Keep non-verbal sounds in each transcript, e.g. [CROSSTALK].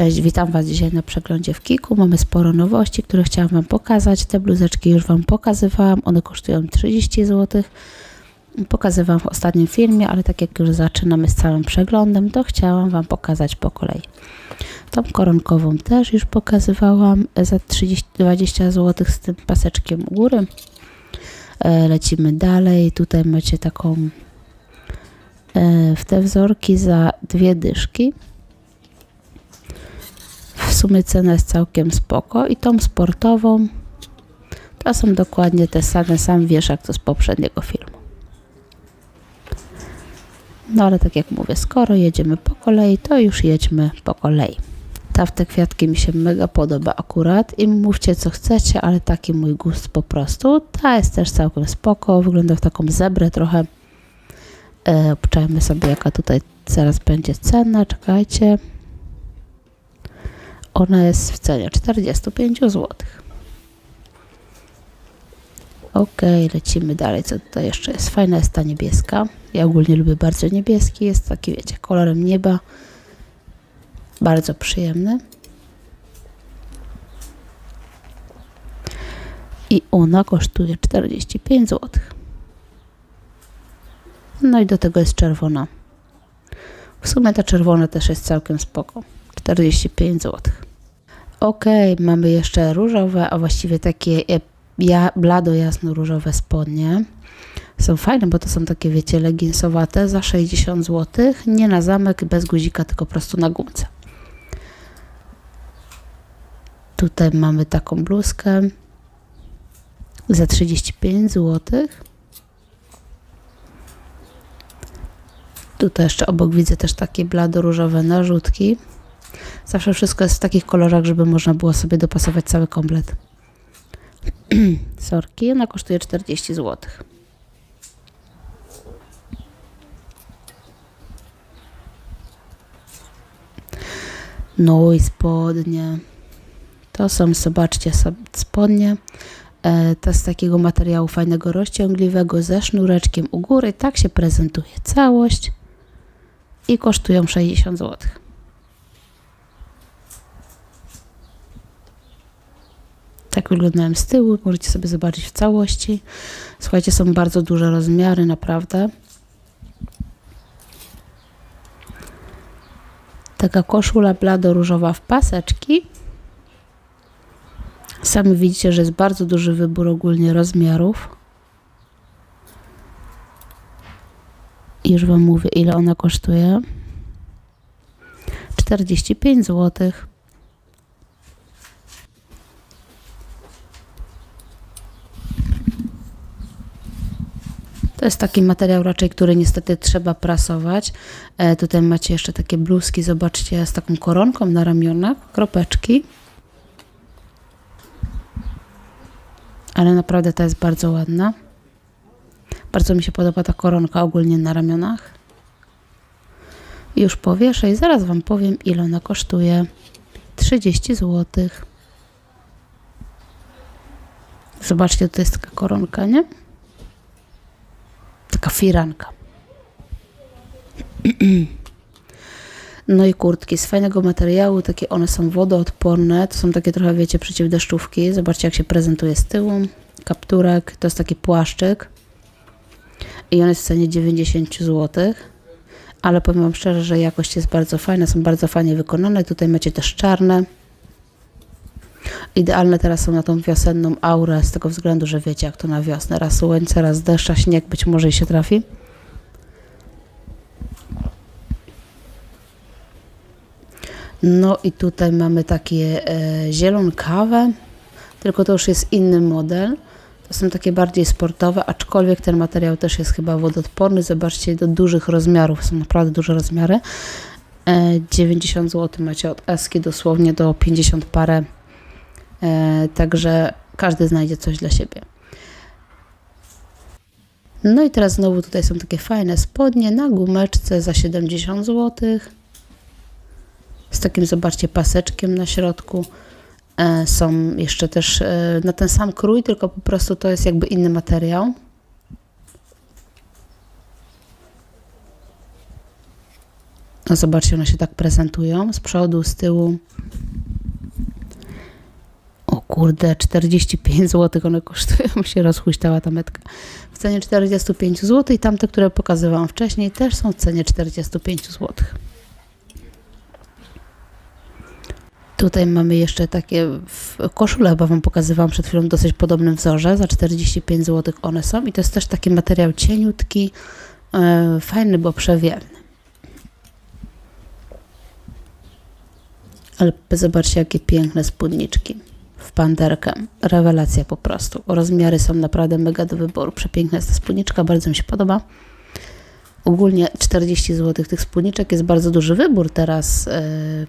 Cześć, witam Was dzisiaj na przeglądzie w Kiku. Mamy sporo nowości, które chciałam Wam pokazać. Te bluzeczki już Wam pokazywałam, one kosztują 30 zł. Pokazywałam w ostatnim filmie, ale tak jak już zaczynamy z całym przeglądem, to chciałam Wam pokazać po kolei. Tą koronkową też już pokazywałam za 30, 20 zł z tym paseczkiem u góry. E, Lecimy dalej. Tutaj macie taką e, w te wzorki za dwie dyszki. Sumie cena jest całkiem spoko i tą sportową to są dokładnie te same, sam wieszak co z poprzedniego filmu. No ale tak jak mówię, skoro jedziemy po kolei, to już jedźmy po kolei. Ta w te kwiatki mi się mega podoba akurat i mówcie co chcecie, ale taki mój gust po prostu. Ta jest też całkiem spoko, wygląda w taką zebrę trochę. E, obczajmy sobie jaka tutaj zaraz będzie cena, czekajcie. Ona jest w cenie 45 zł. Ok, lecimy dalej. Co tutaj jeszcze jest? Fajna jest ta niebieska. Ja ogólnie lubię bardzo niebieski. Jest taki, wiecie, kolorem nieba. Bardzo przyjemny. I ona kosztuje 45 zł. No i do tego jest czerwona. W sumie ta czerwona też jest całkiem spoko. 45 zł. Ok, mamy jeszcze różowe, a właściwie takie ja, blado jasno różowe spodnie. Są fajne, bo to są takie, wiecie, leginsowate za 60 zł. Nie na zamek, bez guzika, tylko po prostu na gumce. Tutaj mamy taką bluzkę za 35 zł. Tutaj jeszcze obok widzę też takie blado różowe narzutki. Zawsze wszystko jest w takich kolorach, żeby można było sobie dopasować cały komplet. [CLEARS THROAT] Sorki, ona kosztuje 40 zł. No i spodnie. To są, zobaczcie, spodnie. E, to z takiego materiału fajnego, rozciągliwego, ze sznureczkiem u góry. Tak się prezentuje całość i kosztują 60 zł. Tak wyglądają z tyłu, możecie sobie zobaczyć w całości. Słuchajcie, są bardzo duże rozmiary, naprawdę. Taka koszula blado-różowa w paseczki. Sami widzicie, że jest bardzo duży wybór ogólnie rozmiarów. Już Wam mówię, ile ona kosztuje. 45 zł. Jest taki materiał raczej, który niestety trzeba prasować. E, tutaj macie jeszcze takie bluzki, zobaczcie, z taką koronką na ramionach, kropeczki. Ale naprawdę ta jest bardzo ładna. Bardzo mi się podoba ta koronka ogólnie na ramionach. Już powieszę i zaraz Wam powiem, ile ona kosztuje. 30 zł. Zobaczcie, to jest taka koronka, nie? Taka firanka. [CLEARS THROAT] No i kurtki z fajnego materiału, takie one są wodoodporne, to są takie trochę, wiecie, przeciwdeszczówki. Zobaczcie, jak się prezentuje z tyłu. Kapturek, to jest taki płaszczyk. I on jest w cenie 90 zł. Ale powiem Wam szczerze, że jakość jest bardzo fajna, są bardzo fajnie wykonane. Tutaj macie też czarne. Idealne teraz są na tą wiosenną aurę, z tego względu, że wiecie, jak to na wiosnę. Raz słońce, raz deszcz, a śnieg być może i się trafi. No i tutaj mamy takie e, zielonkawę, tylko to już jest inny model. To są takie bardziej sportowe, aczkolwiek ten materiał też jest chyba wodoodporny. Zobaczcie, do dużych rozmiarów, są naprawdę duże rozmiary. E, 90 zł macie od Eski dosłownie do 50 parę także każdy znajdzie coś dla siebie. No i teraz znowu tutaj są takie fajne spodnie na gumeczce za 70 zł. Z takim, zobaczcie, paseczkiem na środku. E, są jeszcze też e, na ten sam krój, tylko po prostu to jest jakby inny materiał. No zobaczcie, one się tak prezentują z przodu, z tyłu. Kurde, 45 zł one kosztują, [LAUGHS] się rozhuśtała ta metka. W cenie 45 zł i tamte, które pokazywałam wcześniej, też są w cenie 45 zł. Tutaj mamy jeszcze takie koszule, chyba Wam pokazywałam przed chwilą, dosyć podobnym wzorze, za 45 zł one są i to jest też taki materiał cieniutki, e, fajny, bo przewiewny. Ale zobaczcie, jakie piękne spódniczki w panterkę. Rewelacja po prostu. Rozmiary są naprawdę mega do wyboru. Przepiękna jest ta spódniczka, bardzo mi się podoba. Ogólnie 40 zł tych spódniczek jest bardzo duży wybór teraz yy,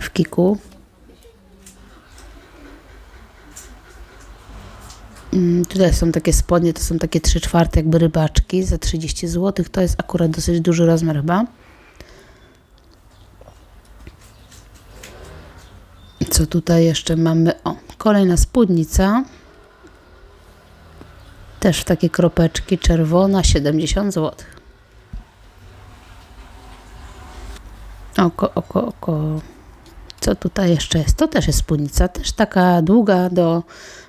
w Kiku. Mm, Tutaj są takie spodnie, to są takie 3 czwarte jakby rybaczki za 30 zł. To jest akurat dosyć duży rozmiar chyba. Co tutaj jeszcze mamy? O, kolejna spódnica. Też w takie kropeczki, czerwona, 70 zł. Oko, oko, oko. Co tutaj jeszcze jest? To też jest spódnica, też taka długa do,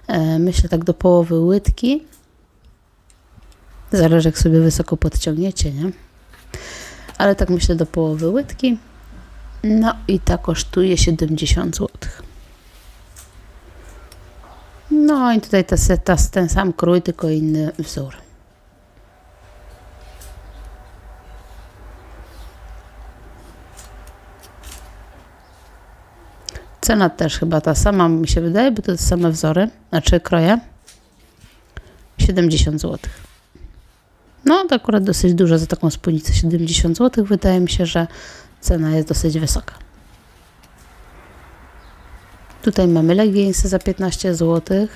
e, myślę tak do połowy łydki. Zależy jak sobie wysoko podciągniecie, nie? Ale tak myślę do połowy łydki. No i ta kosztuje 70 zł. No i tutaj ta seta, ten sam krój, tylko inny wzór. Cena też chyba ta sama mi się wydaje, bo to same wzory, znaczy kroje. 70 zł. No to akurat dosyć dużo za taką spódnicę 70 zł. Wydaje mi się, że cena jest dosyć wysoka. Tutaj mamy leginsy za 15 zł.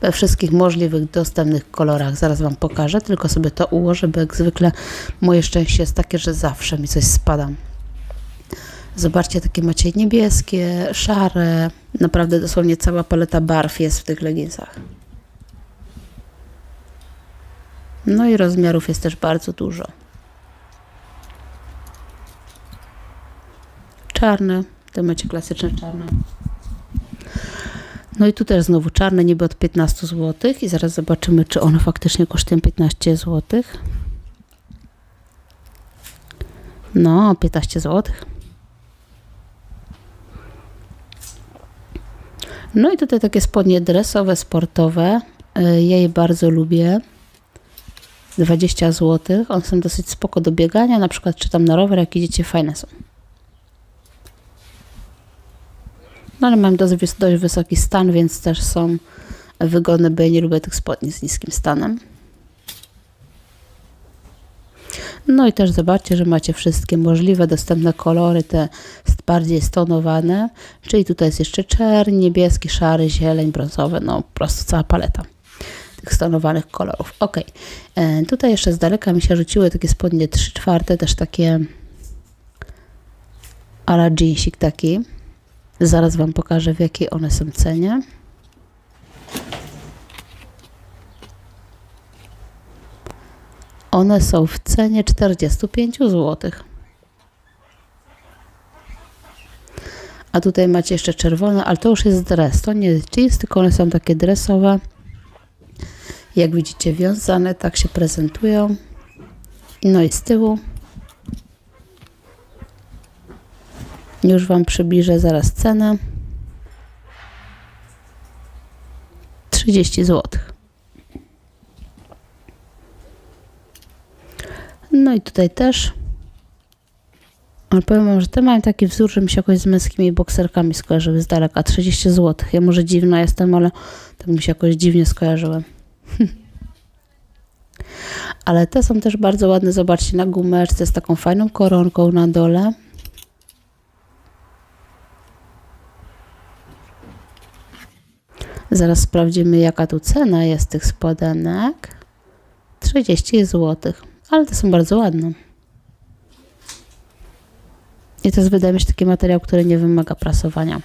We wszystkich możliwych dostępnych kolorach. Zaraz Wam pokażę, tylko sobie to ułożę, bo jak zwykle moje szczęście jest takie, że zawsze mi coś spada. Zobaczcie, takie macie niebieskie, szare. Naprawdę dosłownie cała paleta barw jest w tych leginsach. No i rozmiarów jest też bardzo dużo. Czarne, te macie klasyczne czarne. No i tu też znowu czarne, niby od 15 zł i zaraz zobaczymy, czy one faktycznie kosztują 15 zł. No, 15 zł. No i tutaj takie spodnie dresowe, sportowe. Y, Ja je bardzo lubię. 20 zł. One są dosyć spoko do biegania, na przykład czy tam na rower, jak idziecie, fajne są. No ale mam dość, dość wysoki stan, więc też są wygodne, bo ja nie lubię tych spodni z niskim stanem. No i też zobaczcie, że macie wszystkie możliwe dostępne kolory, te bardziej stonowane, czyli tutaj jest jeszcze czerń, niebieski, szary, zieleń, brązowy, no po prostu cała paleta tych stonowanych kolorów. Ok, e, tutaj jeszcze z daleka mi się rzuciły takie spodnie 3 czwarte, też takie ala jeansik taki. Zaraz Wam pokażę, w jakiej one są cenie. One są w cenie 45 zł. A tutaj macie jeszcze czerwone, ale to już jest dres. To nie jest jeans, tylko one są takie dresowe. Jak widzicie, wiązane, tak się prezentują. No i z tyłu. Już Wam przybliżę zaraz cenę. 30 zł. No i tutaj też. Ale powiem Wam, że te mają taki wzór, że mi się jakoś z męskimi bokserkami skojarzyły z daleka. 30 zł. Ja może dziwna jestem, ale tak mi się jakoś dziwnie skojarzyły. [LAUGHS] ale te są też bardzo ładne. Zobaczcie, na gumeczce z taką fajną koronką na dole. Zaraz sprawdzimy, jaka tu cena jest tych spodenek. 30 zł, ale te są bardzo ładne. I to jest, wydaje mi się, taki materiał, który nie wymaga prasowania.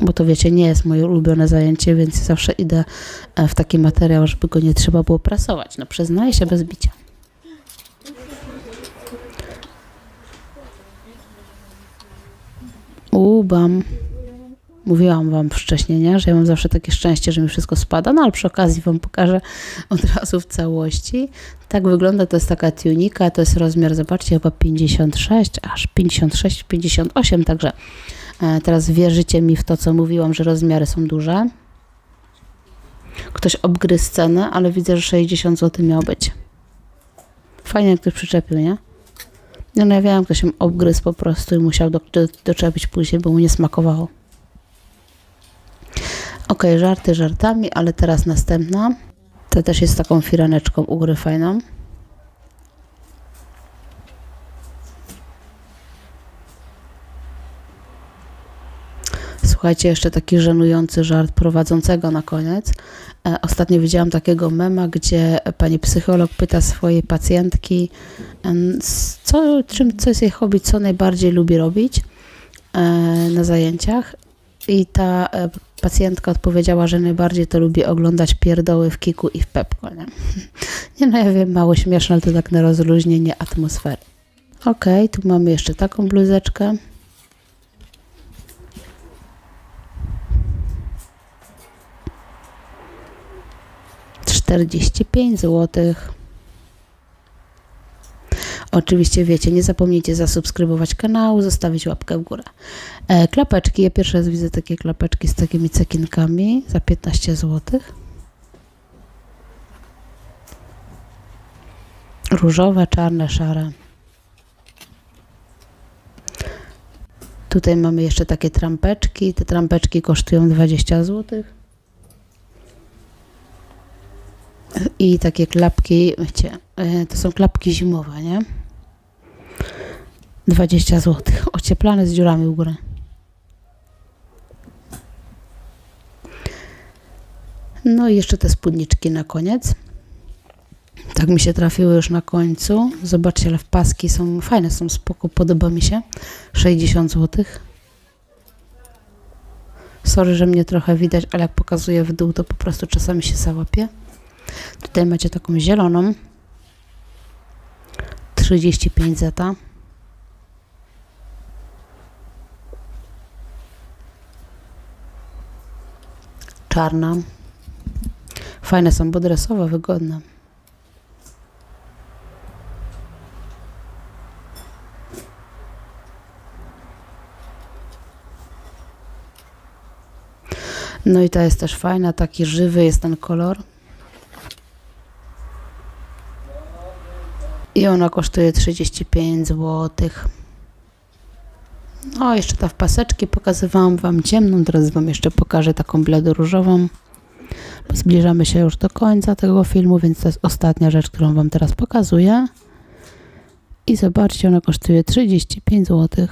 Bo to wiecie, nie jest moje ulubione zajęcie, więc zawsze idę e, w taki materiał, żeby go nie trzeba było prasować. No przyznaję się bez bicia. Ubam. Mówiłam Wam wcześniej, nie? że ja mam zawsze takie szczęście, że mi wszystko spada, no ale przy okazji Wam pokażę [LAUGHS] od razu w całości. Tak wygląda, to jest taka tunika, to jest rozmiar, zobaczcie, chyba 56, aż 56, 58, także e, teraz wierzycie mi w to, co mówiłam, że rozmiary są duże. Ktoś obgryzł cenę, ale widzę, że 60 zł miał być. Fajnie, jak ktoś przyczepił, nie? Ja no ja wiem, ktoś ją obgryzł po prostu i musiał do, do, doczepić później, bo mu nie smakowało. Ok, żarty żartami, ale teraz następna. To też jest taką firaneczką u góry fajną. Słuchajcie, jeszcze taki żenujący żart prowadzącego na koniec. E, Ostatnio widziałam takiego mema, gdzie pani psycholog pyta swojej pacjentki, s- co, czym, co jest jej hobby, co najbardziej lubi robić e, na zajęciach. I ta e, pacjentka odpowiedziała, że najbardziej to lubi oglądać pierdoły w Kiku i w Pepko. Nie, [LAUGHS] nie no ja wiem, mało śmieszne, ale to tak na rozluźnienie atmosfery. Okej, tu mamy jeszcze taką bluzeczkę. Czterdzieści pięć złotych. Oczywiście wiecie, nie zapomnijcie zasubskrybować kanału, zostawić łapkę w górę. E, klapeczki, ja pierwszy raz widzę takie klapeczki z takimi cekinkami za 15 zł. Różowe, czarne, szare. Tutaj mamy jeszcze takie trampeczki. Te trampeczki kosztują 20 zł. I takie klapki, wiecie, e, to są klapki zimowe, nie? 20 zł. Ocieplane z dziurami u góry. No i jeszcze te spódniczki na koniec. Tak mi się trafiły już na końcu. Zobaczcie, ale w paski są fajne, są spoko, podoba mi się. 60 zł. Sorry, że mnie trochę widać, ale jak pokazuję w dół, to po prostu czasami się załapie. Tutaj macie taką zieloną. 35 zeta. Czarna. Fajne są, bo dresowe, wygodne. No i ta jest też fajna, taki żywy jest ten kolor. I ona kosztuje 35 zł. No, jeszcze ta w paseczki pokazywałam Wam ciemną, teraz Wam jeszcze pokażę taką bledoróżową. Zbliżamy się już do końca tego filmu, więc to jest ostatnia rzecz, którą Wam teraz pokazuję. I zobaczcie, ona kosztuje 35 zł.